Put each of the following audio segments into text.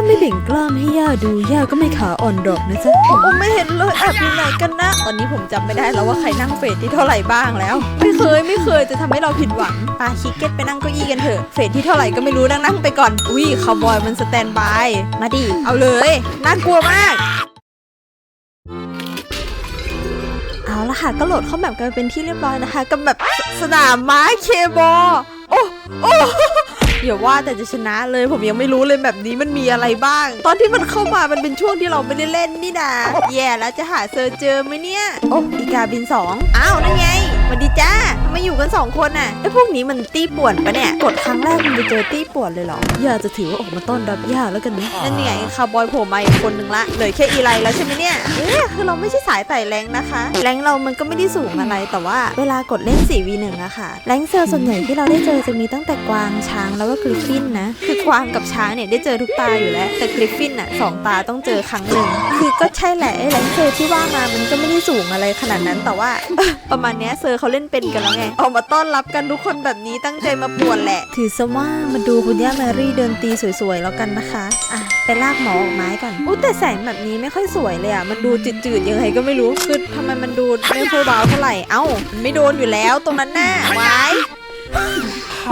ถ้าไม่เบ่งกล้ามให้ย่าดูย่าก็ไม่ขาอ่อนดอกนะจ๊ะผมไม่เห็นเลยแอบอยู่ไหนกันนะ ตอนนี้ผมจำไม่ได้แล้วว่าใครนั่งเฟสที่เท่าไหร่บ้างแล้ว ไม่เคยไม่เคยจะทำให้เราผิดหวังปาคิกเก็ตไปนั่งเก้าอี้กันเถอะ เฟสที่เท่าไหร่ก็ไม่รู้นั่งนั่งไปก่อน อุ้ยคาวบอยมันสแตนบาย มาดิ เอาเลย น่ากลัวมากเอาละค่ะก็โหลดเข้าแบบกันเป็นที่เรียบร้อยนะคะ กับแบบสสนามม้าเคบอโอ้โอ้ อย่าว่าแต่จะชนะเลยผมยังไม่รู้เลยแบบนี้มันมีอะไรบ้าง ตอนที่มันเข้ามามันเป็นช่วงที่เราไม่ได้เล่นนี่นะแย่แล้วจะหาเซอร์เจอไหมเนี่ย โอ้อีกาบินสองอ้าวนั่นไงสวัสดีจ้า ทำไมอยู่กันสองคนน่ะไอ้พวกนี้มันตี้ป่วนปะเนี่ยกดครั้งแรกมันไปเจอตี้ป่วนเลยเหรอย่าจะถือว่าออกมาต้อนรับย่าแล้วกันนะนั่นไงคาร์บอยโผล่มาอีกคนนึงละเหลือแค่อีไลแล้วใช่ไหมเนี่ยเอ๊ะคือเราไม่ใช่สายไต่แรงนะคะแรงเรามันก็ไม่ได้สูงอะไรแต่ว่าเวลากดเล่น 4v1 อะค่ะแรงเซอร์ส่วนใหญ่ที่เราได้เจอจะมีตั้งแต่กวางช้างแล้วก็กริฟฟินนะคือกวางกับช้างเนี่ยได้เจอทุกตาอยู่แล้ว แต่กริฟฟินอะสองตาต้องเจอครั้งหนึ่งคือก็ใช่แหละไอ้แรงเซอร์ที่ว่ามามันก็ไม่ได้สูงอะไรขนาดนั้นแต่ว่าประมาณเนี้ยเซอร์เขาเล่นเป็นกันแล้วไงออกมาต้อนรับกันทุกคนแบบนี้ตั้งใจมาป่วนแหละ ถือซะว่ามาดูคุณย่าแมรี่เดินตีสวยๆแล้วกันนะคะ อะไปลากหมอออกไม้ก่อนอู้แต่แสงแบบนี้ไม่ค่อยสวยเลยอะ มันดูจืดๆยังไงก็ไม่รู้ คือทำไมมันดูไม่ค่อยเบาเท่าไหร่ เอ้ามันไม่โดนอยู่แล้วตรงนั้นน่ะไว้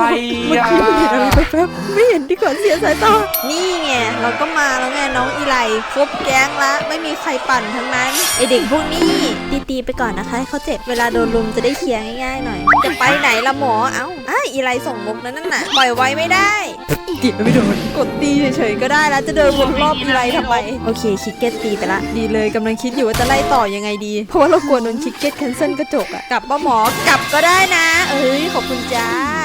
รเมื่ออะกี้มันเห็นอะไรแป๊บๆไม่เห็นดีกว่าเสียสายตานี่ไงเราก็มาแล้วไงน้องอีไลครบแก๊งละไม่มีใครปั่นทั้งนั้นไอเด็กพวกนี้ตีๆไปก่อนนะคะให้เขาเจ็บเวลาโดนลุมจะได้เคลียร์ง่ายๆหน่อยจะไปไหนละหมอเอ้าอะอีไลส่งมุกนั้นน่ะปล่อยไว้ไม่ได้ตีไม่โดนกดตีเฉยๆก็ได้แล้วจะเดินวนรอบอีไลทำไมโอเคคิกเก็ตตีไปละดีเลยกำลังคิดอยู่ว่าจะไล่ต่อยังไงดี เพราะว่าเรากลัวโดนคิกเก็ตแคนเซิลกระจกอะกลับป้าหมอกลับก็ได้นะ เอ้ยขอบคุณจ้าอืม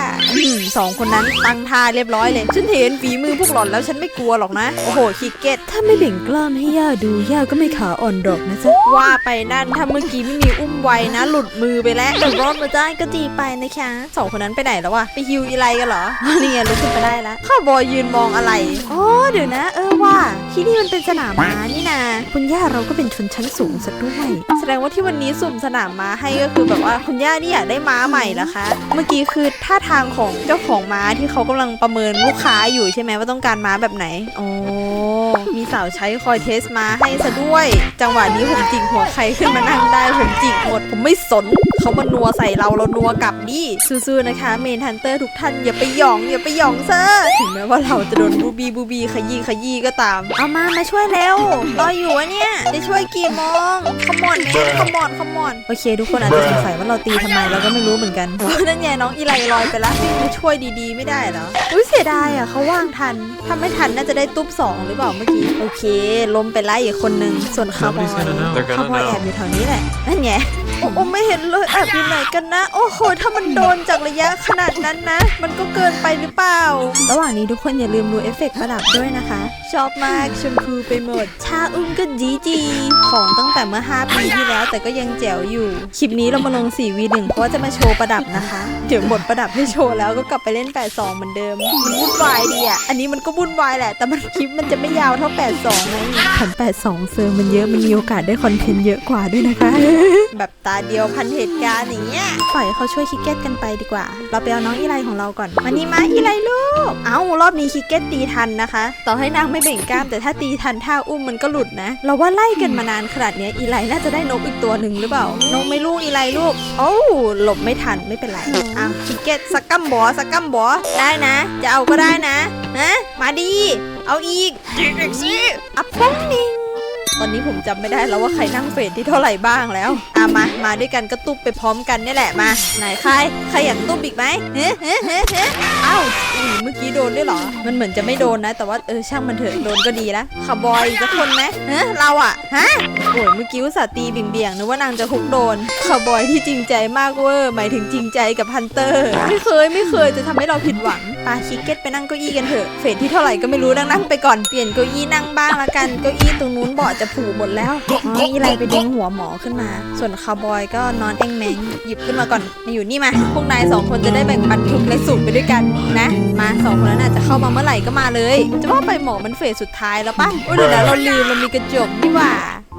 สองคนนั้นตั้งท่าเรียบร้อยเลย ฉันเห็นฝีมือพวกหล่อนแล้วฉันไม่กลัวหรอกนะ โอ้โหคิกเก็ตถ้าไม่เบ่งกล้ามให้ย่าดูย่าก็ไม่ขาอ่อนดอกนะจ๊ะว่าไปนั่นถ้าเมื่อกี้ไม่มีอุ้มไว้นะ หลุดมือไปแล้วแต่รอดมาได้ก็ดีไปนะคะสองคนนั้นไปไหนแล้ววะไปฮิวอีไลกันเหรอนี่ไงลุกขึ้นไปได้แล้วข้าวบอยยืนมองอะไรอ๋อเดี๋ยวนะ เออว่า ที่นี่มันเป็นสนามม้านี่นาคุณย่าเราก็เป็นชนชั้นสูงซะด้วย แสดงว่าที่วันนี้สุ่มสนามม้าให้ก็คือแบบว่าคุณย่านี่อยากได้ม้าใหม่เหรอคะ เมื่อกี้คือท่าทางของเจ้าของม้าที่เขากำลังประเมินลูกค้าอยู่ใช่ไหมว่าต้องการม้าแบบไหนโอ้ มีสาวใช้คอยเทสมาให้ซะด้วย จังหวะนี้ผมจิกหัวใครขึ้นมานั่งได้ผมจิกหมด ผมไม่สนเขามานัวใส่เราเรานัวกลับดิสู้ๆนะคะ เมนฮันเตอร์ทุกท่านอย่าไปหยองอย่าไปหยองเซอร์ถึงแม้ว่าเราจะโดนบูบีบูบีขยี้ขยี้ก็ตาม เอามามาช่วยเร็วรออยู่วะเนี่ยจะช่วยกี่โมงขมอนแมนขมอนขมอนโอเค ทุกคนอาจจะสงสัยว่าเราตีทำไมเราก็ไม่รู้เหมือนกันนั่นไงน้องอีไลลอยไปละวิ่ช่วยดีๆ ไม่ได้เหรออุ้ยเสียดายอะเขาว่างทันถ้าไม่ทันน่าจะได้ตุ๊บสองหรือเปล่าเมื่อกี้โอเคล้มไปไล่อีกคนนึงส่วนคาร์บอย They're คา gonna ร์บอย know แอบอยู่แถวนี้แหละนั่นไง โอ้โอ้ไม่เห็นเลยแอบอยู่ไหนกันนะ โอ้โห ถ้ามันโดนจากระยะขนาดนั้นนะ มันก็เกินไปหรือเปล่า ระหว่างนี้ทุกคนอย่าลืมดูเอฟเฟกต์ประดับด้วยนะคะ ชอบมากชมพูไปหมด ชาอุ้มก็จีจี ของตั้งแต่เมื่อ 5 ปีที่แล้ว แต่ก็ยังแจ๋วอยู่ คลิปนี้เรามาลง 4v1 เพราะว่าจะมาโชว์ประดับนะคะ เดี๋ยวหมดประดับให้โชว์แล้วก็กลับไปเล่น 82 เหมือนเดิม มันวุ่นวายดีอะ อันนี้มันก็วุ่นวายแหละ แต่มันคลิปมันจะไม่ยาวเท่า 82ไงขัน82 เซอร์มันเยอะ มันมีโอกาสได้คอนเทนต์เยอะกว่าด้วยนะคะ แบบตาเดียวพันเหตุการณ์อย่างเงี้ยปล่อยให้เขาช่วยคิกเก็ตกันไปดีกว่า เราไปเอาน้องอีไลของเราก่อนมานี่มาอีไลลูก เอ้ารอบนี้คิกเก็ตตีทันนะคะ ต่อให้นางไม่เบ่งกล้ามแต่ถ้าตีทันท่าอุ้มมันก็หลุดนะ เราว่าไล่กันมานานขนาดเนี้ยอีไลน่าจะได้นกอีกตัวหนึ่งหรือเปล่านกไม่ลูกอีไลลูกโอ้วหลบไม่ทันไม่เป็นไรอ้าวคิกเก็ตสักกัมบอสักกัมบอได้นะ จะเอาก็ได้นะนะมาดี เอาอีกยิงอีกสิอัพป้องนิง ตอนนี้ผมจำไม่ได้แล้วว่าใครนั่งเฟสที่เท่าไหร่บ้างแล้วอะมา มาด้วยกันก็ตุ๊บไปพร้อมกันนี่แหละมา ไหนใคร ใครอยากตุ๊บอีกไหมเฮ้เฮ้เฮ้ อ้าอุ้ยเมื่อกี้โดนด้วยเหรอ มันเหมือนจะไม่โดนนะ แต่ว่าเออช่างมันเถอะโดนก็ดีละขับบอยจะคนไหมเฮ้เราอะฮะโอ้ยเมื่อกี้อุตส่าห์ตีเบี่ยงๆนึกว่านางจะคุกโดนขับบอยที่จริงใจมากเวอร์หมายถึงจริงใจกับฮันเตอร์ ไม่เคยไม่เคยจะทำให้เราผิดหวังปาคิกเก็ตไปนั่งเก้าอี้กันเถอะเฟสที่เท่าไหร่ก็ไม่รู้นั่งนั่งไปก่อนเปลี่ยนเก้าอี้นั่งบ้างละกันเก้าอี้ตรงนู้นเบาะจะผุหมดแล้วอ๋ออีไลไปดึงหัวหมอขึ้นมา ส่วนคาวบอยก็นอนแองแมงหยิบขึ้นมาก่อนมาอยู่นี่มาพวกนายสองคนจะได้แบ่งปันทุกข์และสุขไปด้วยกันนะมาสองคนนั้นอาจจะเข้ามาเมื่อไหร่ก็มาเลย จะว่าไปหมอมันเฟสสุดท้ายแล้วปะโอ้ยเดี๋ยวนะเราลืมเรามีกระจกนี่หว่า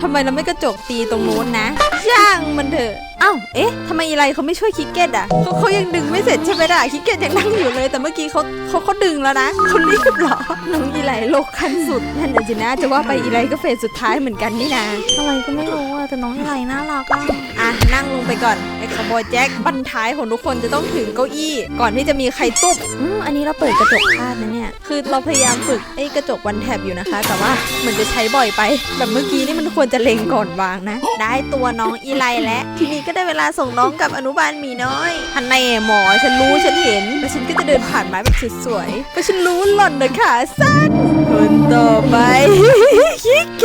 ทำไมเราไม่กระจกตีตรงนู้นนะช่างมันเถอะ อ้าว เอ๊ะทำไมอีไลเขาไม่ช่วยคิกเก็ตอะเขาเขายังดึงไม่เสร็จใช่ไหมล่ะ คิกเก็ตยังนั่งอยู่เลย แต่เมื่อกี้เขาเขาเขาดึงแล้วนะเขารีบเหรอ น้องอีไลโลกขั้นสุด นั่นน่ะสินะจะว่าไปอีไลก็เฟสสุดท้ายเหมือนกันนี่นะอะไรก็ไม่รู้อะแต่น้องอะไรน่ารักอะอะ นั่งลงไปก่อน ไอ้ขบอยแจ็คบันท้ายของทุกคนจะต้องถึงเก้าอี้ ก่อนที่จะมีใครตุ๊บอืมอันนี้เราเปิดกระจกพลาดนะเนี่ย คือเราพยายามฝึกไอ้กระจกวันแถบอยู่นะคะ แต่ว่าเหมือนจะใช้บ่อยไป แบบเมื่อกี้นี่มันควรจะเล็งก่อนวางนะ ได้ตัวน้องอีไลแล้วทีนี้ก็ได้เวลาส่งน้องกับอนุบาลหมีน้อยทันในหมอฉันรู้ฉันเห็น แล้วฉันก็จะเดินผ่านไม้แบบสวยๆเพราะฉันรู้หล่อนนะขาสั้นคนต่อไปคิกเก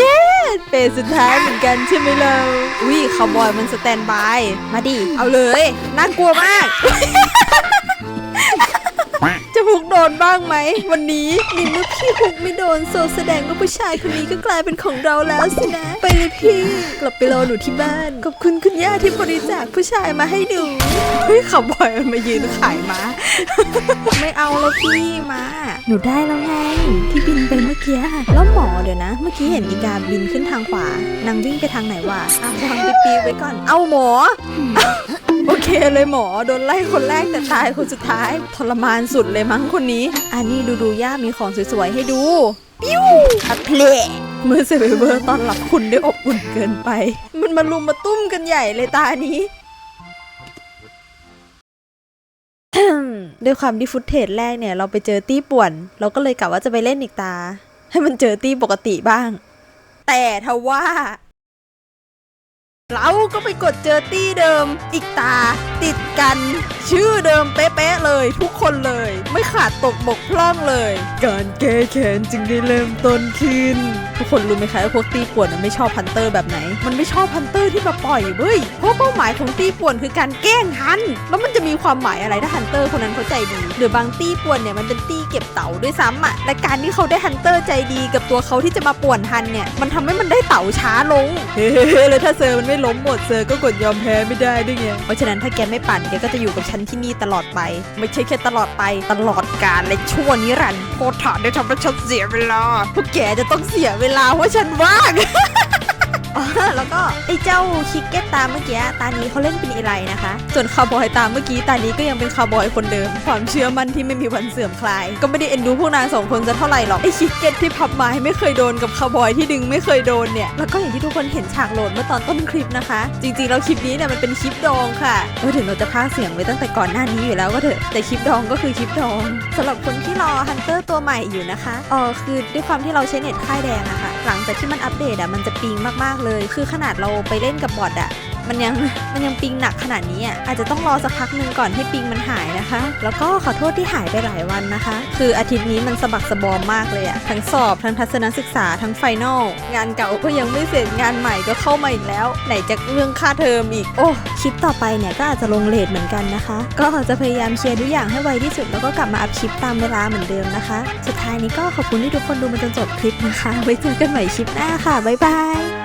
ตเป็นสุดท้ายเหมือนกันใช่ไหมเราอุ้ยคาวบอยมันสแตนบาย มาดิ เอาเลย น่ากลัวมาก จะพุกโดนบ้างไหม วันนี้ในเมื่อพี่พุกไม่โดนโซแสดงว่าผู้ชายคนนี้ก็กลายเป็นของเราแล้วสินะ ไปเลยพี่ กลับไปรอหนูที่บ้าน ขอบคุณคุณย่าที่บริจาคผู้ชายมาให้หนูเฮ้ยขับบอยมันมายืนขายม้า ไม่เอาแล้วพี่มาหนูได้แล้วไงที่บินไปเมื่อกี้แล้วหมอเดี๋ยวนะ เมื่อกี้เห็นอีกาบินขึ้นทางขวานางวิ่งไปทางไหนวะอะวางไปปีไว้ก่อน เอาหมอ โอเคเลยหมอโดนไล่คนแรกแต่ตายคนสุดท้าย ทรมานสุดเลยมั้งคนนี้ อันนี้ดูดูย่ามีของสวยๆให้ดู ปิ้วอัพเพลเมื่อเซเวเวอร์ตอนรับคุณได้อบอุ่นเกินไป มันมาลุมมาตุ้มกันใหญ่เลยตานี้ด้วยความที่ฟุตเทจแรกเนี่ย เราไปเจอตี้ป่วน เราก็เลยกะว่าจะไปเล่นอีกตา ให้มันเจอตี้ปกติบ้าง แต่ทว่า เราก็ไปกดเจอตี้เดิม อีกตา ติดกัน ชื่อเดิมเป๊ะๆเลย ทุกคนเลย ไม่ขาดตกบกพร่องเลย การแก้แค้นจึงได้เริ่มต้นขึ้น ทุกคนรู้ไหมคะว่าพวกตีป่วนมันไม่ชอบพันเตอร์แบบไหน มันไม่ชอบพันเตอร์ที่มาปล่อยเว้ยเพราะเป้าหมายของตีป่วนคือการแกล้งทัน แล้วมันจะมีความหมายอะไรถ้าฮันเตอร์คนนั้นเขาใจดี หรือบางตีป่วนเนี่ยมันเป็นตีเก็บเต่าด้วยซ้ำอะและการที่เขาได้ฮันเตอร์ใจดีกับตัวเขาที่จะมาป่วนทันเนี่ยมันทำให้มันได้เต่าช้าลงเฮ้เลยถ้าเซอร์มันไม่ล้มหมดเซอร์ก็กดยอมแพ้ไม่ได้ด้วยไงเพราะฉะนั้นถ้าแกไม่ปั่นแกก็จะอยู่กับฉันที่นี่ตลอดไป ไม่ใช่แค่ตลอดไปตลอดกาลและชั่วนิรันดร์โคตรถาได้ทำให้ฉันเสียเวลาพวกแกจะต้องเสียเวลาเพราะฉันว่าง แล้วก็ไอ้เจ้าคิกเก็ตตาเมื่อกี้ตานี้เขาเล่นเป็นอีไลนะคะ ส่วนคาวบอยตามเมื่อกี้ตานี้ก็ยังเป็นคาวบอยคนเดิม ความเชื่อมั่นที่ไม่มีวันเสื่อมคลาย ก็ไม่ได้เอ็นดูพวกนางสองคนจะเท่าไหร่หรอกไอ้คิกเก็ตที่พับไม้ไม่เคยโดนกับคาวบอยที่ดึงไม่เคยโดนเนี่ยแล้วก็อย่างที่ทุกคนเห็นฉากโหลดเมื่อตอนต้นคลิปนะคะ จริงๆแล้วคลิปนี้เนี่ยมันเป็นคลิปดองค่ะเออถึงเราจะพากเสียงไว้ตั้งแต่ก่อนหน้านี้อยู่แล้วก็เถอะแต่คลิปดองก็คือคลิปดองสำหรับคนที่รอฮันเตอร์ตัวใหม่อยู่นะคะเออคือด้วยความที่เราใช้เน็ตค่ายแดงอะค่ะ หลังจากที่มันอัปเดตอะมันจะปิงมากๆเลย คือขนาดเราไปเล่นกับบอทอะ มันยังมันยังปิงหนักขนาดนี้อะอาจจะต้องรอสักพักหนึ่งก่อนให้ปิงมันหายนะคะ แล้วก็ขอโทษที่หายไปหลายวันนะคะ คืออาทิตย์นี้มันสะบักสะบอมมากเลยอะทั้งสอบทั้งทัศนศึกษาทั้งไฟนอลงานเก่าก็ยังไม่เสร็จงานใหม่ก็เข้ามาอีกแล้ว ไหนจะเรื่องค่าเทอมอีกโอ้คลิปต่อไปเนี่ยก็อาจจะลงเลทเหมือนกันนะคะ ก็จะพยายามเคลียร์ทุกอย่างให้ไวที่สุดแล้วก็กลับมาอัพคลิปตามเวลาเหมือนเดิมนะคะ สุดท้ายนี้ก็ขอบคุณที่ทุกคนดูมาจนจบคลิปนะคะไว้เจอกันใหม่คลิปหน้าค่ะบ๊ายบาย